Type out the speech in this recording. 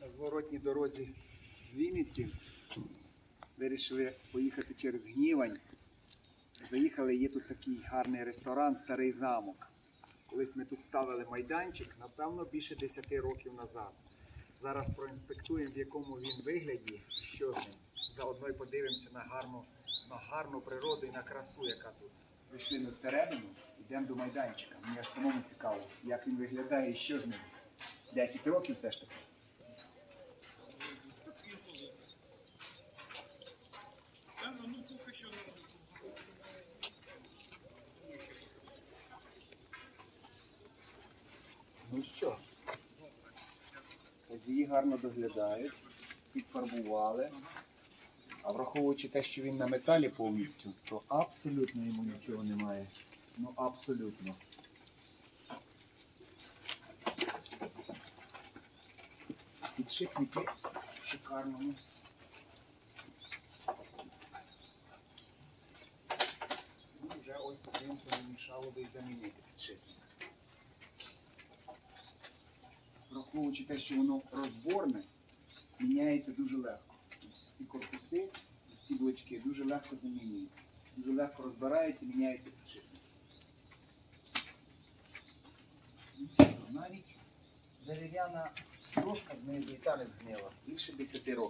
на зворотній дорозі з Вінниці. Вирішили поїхати через Гнівань. Заїхали, є тут такий гарний ресторан, старий замок. Колись ми тут ставили майданчик, напевно, більше 10 років назад. Зараз проінспектуємо, в якому він вигляді, що з ним. Заодно й подивимося на гарну, на гарну природу і на красу, яка тут. Зайшли ми всередину, йдемо до майданчика. Мені аж самому цікаво, як він виглядає і що з ним. 10 років все ж таки. Ну що, її гарно доглядають, підфарбували. А враховуючи те, що він на металі повністю, то абсолютно йому нічого немає. Ну абсолютно. Підшипники шикарному. Ну, вже ось один помішало би замінити підшипник. Враховуючи те, що воно розборне, міняється дуже легко. Ці корпуси, ці блочки дуже легко замінюються. Дуже легко розбираються, міняються підшипники. Навіть дерев'яна трошка знизу і та не згнила. Більше 10 років.